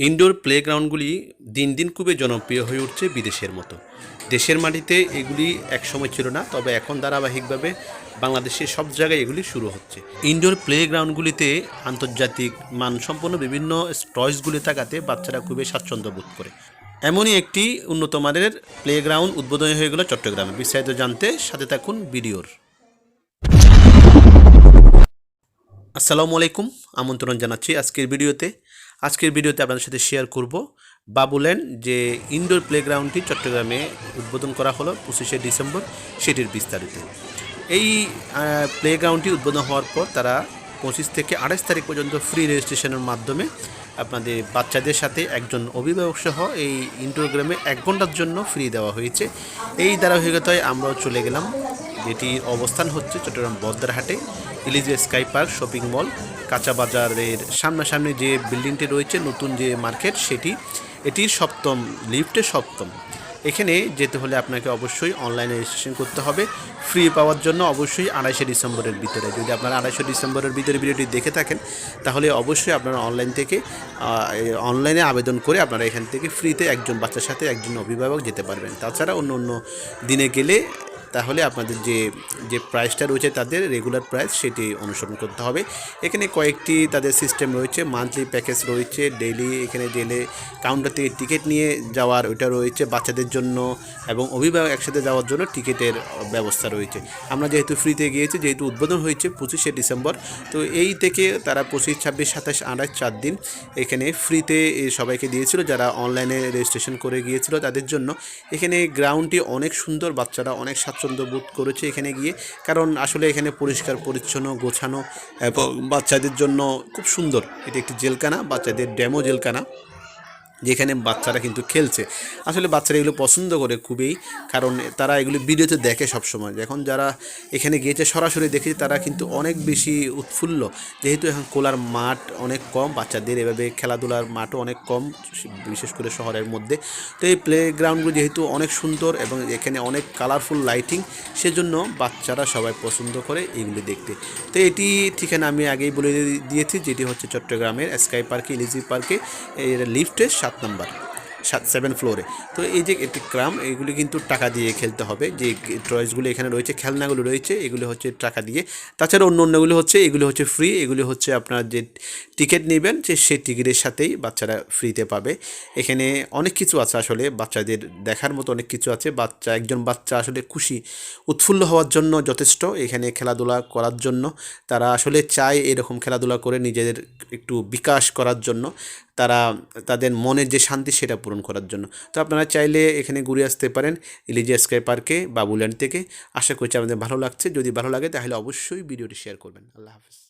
Indoor প্লেগ্রাউন্ডগুলি দিন দিন খুবই জনপ্রিয় হয়ে উঠছে বিদেশের মতো। দেশের মাটিতে এগুলি একসময় ছিল না, তবে এখন ধারাবাহিকভাবে বাংলাদেশের সব জায়গায় এগুলি শুরু হচ্ছে। ইনডোর প্লেগ্রাউন্ডগুলিতে আন্তর্জাতিক মানসম্পন্ন বিভিন্ন টয়েসগুলি থাকাতে বাচ্চারা খুবই স্বাচ্ছন্দ্য বোধ করে। এমনই একটি উন্নত মানের প্লেগ্রাউন্ড উদ্বোধনী হয়ে গেল চট্টগ্রামে। বিস্তারিত জানতে সাথে থাকুন ভিডিওর আসসালামু আলাইকুম, আমন্ত্রণ জানাচ্ছি আজকের ভিডিওতে। আজকের ভিডিওতে আপনাদের সাথে শেয়ার করব বাবুল্যান্ড যে ইনডোর প্লেগ্রাউন্ডটি চট্টগ্রামে উদ্বোধন করা হলো পঁচিশে ডিসেম্বর, সেটির বিস্তারিত। এই প্লেগ্রাউন্ডটি উদ্বোধন হওয়ার পর তারা পঁচিশ থেকে আঠাশ তারিখ পর্যন্ত ফ্রি রেজিস্ট্রেশনের মাধ্যমে আপনাদের বাচ্চাদের সাথে একজন অভিভাবক সহ এই ইনডোর গ্রামে এক ঘণ্টার জন্য ফ্রি দেওয়া হয়েছে। এই ধারাবাহিকতায় আমরাও চলে গেলাম। যেটির অবস্থান হচ্ছে চট্টগ্রাম বদ্রারহাটে ইলিজে স্কাই পার্ক, শপিং মল, কাঁচা বাজারের সামনাসামনি যে বিল্ডিংটি রয়েছে, নতুন যে মার্কেট সেটি এটির সপ্তম, লিফটে সপ্তম। এখানে যেতে হলে আপনাকে অবশ্যই অনলাইনে রেজিস্ট্রেশন করতে হবে। ফ্রি পাওয়ার জন্য অবশ্যই আড়াইশে ডিসেম্বরের ভিতরে। যদি আপনারা আড়াইশো ডিসেম্বরের ভিতরে ভিডিওটি দেখে থাকেন, তাহলে অবশ্যই আপনারা অনলাইন থেকে অনলাইনে আবেদন করে আপনারা এখান থেকে ফ্রিতে একজন বাচ্চার সাথে একজন অভিভাবক যেতে পারবেন। তাছাড়া অন্য অন্য দিনে গেলে তাহলে আপনাদের যে যে প্রাইসটা রয়েছে তাদের রেগুলার প্রাইস সেটি অনুসরণ করতে হবে। এখানে কয়েকটি তাদের সিস্টেম রয়েছে মান্থলি প্যাকেজ রয়েছে ডেইলি এখানে গেলে কাউন্টার থেকে টিকিট নিয়ে যাওয়ার ওইটা রয়েছে বাচ্চাদের জন্য এবং অভিভাবক একসাথে যাওয়ার জন্য টিকিটের ব্যবস্থা রয়েছে। আমরা যেহেতু ফ্রিতে গিয়েছি, যেহেতু উদ্বোধন হয়েছে পঁচিশে ডিসেম্বর, তো এই থেকে তারা পঁচিশ, ছাব্বিশ, সাতাশ, আঠাশ, চার দিন এখানে ফ্রিতে সবাইকে দিয়েছিল, যারা অনলাইনে রেজিস্ট্রেশন করে গিয়েছিল তাদের জন্য। এখানে গ্রাউন্ডটি অনেক সুন্দর, বাচ্চারা অনেক স্বাচ্ছন্দ্য বোধ করেছে এখানে গিয়ে। কারণ আসলে এখানে পরিষ্কার, পরিচ্ছন্ন, গোছানো এবং বাচ্চাদের জন্য খুব সুন্দর। এটি একটি জেলখানা, বাচ্চাদের ড্যামো জেলখানা। যেখানে বাচ্চারা কিন্তু খেলছে। আসলে বাচ্চারা এগুলো পছন্দ করে খুবই, কারণ তারা এগুলি ভিডিওতে দেখে সবসময়। এখন যারা এখানে গিয়েছে, সরাসরি দেখেছে, তারা কিন্তু অনেক বেশি উৎফুল্ল। যেহেতু এখন খোলার মাঠ অনেক কম, বাচ্চাদের এভাবে খেলাধুলার মাঠও অনেক কম, বিশেষ করে শহরের মধ্যে। তো এই প্লে গ্রাউন্ডগুলো যেহেতু অনেক সুন্দর এবং এখানে অনেক কালারফুল লাইটিং সেজন্য বাচ্চারা সবাই পছন্দ করে এইগুলি দেখতে। তো এটি ঠিকানা আমি আগেই বলে দিয়েছি, যেটি হচ্ছে চট্টগ্রামের স্কাই পার্কে ইলিজি পার্কে এর লিফটে সাত নাম্বার, সাত সেভেন ফ্লোরে তো এই যে একটি ক্রাম, এগুলি কিন্তু টাকা দিয়ে খেলতে হবে। যে টয়েসগুলো এখানে রয়েছে, খেলনাগুলো রয়েছে, এগুলো হচ্ছে টাকা দিয়ে। তাছাড়া অন্য অন্যগুলো হচ্ছে, এগুলো হচ্ছে ফ্রি এগুলি হচ্ছে আপনার যে টিকিট নেবেন যে সেই টিকিটের সাথেই বাচ্চারা ফ্রিতে পাবে। এখানে অনেক কিছু আছে আসলে, বাচ্চাদের দেখার মতো অনেক কিছু আছে। বাচ্চা, একজন বাচ্চা আসলে খুশি, উৎফুল্ল হওয়ার জন্য যথেষ্ট এখানে খেলাধুলা করার জন্য। তারা আসলে চায় এরকম খেলাধুলা করে নিজেদের একটু বিকাশ করার জন্য। তারা তাদের মনের যে শান্তি সেটা পূরণ করার জন্য। তো আপনারা চাইলে এখানে ঘুরে আসতে পারেন ইলিজিয়া স্কাই পার্কে, বাবুল্যান্ড থেকে। আশা করছি আমাদের ভালো লাগছে। যদি ভালো লাগে তাহলে অবশ্যই ভিডিওটি শেয়ার করবেন। আল্লাহ হাফিজ।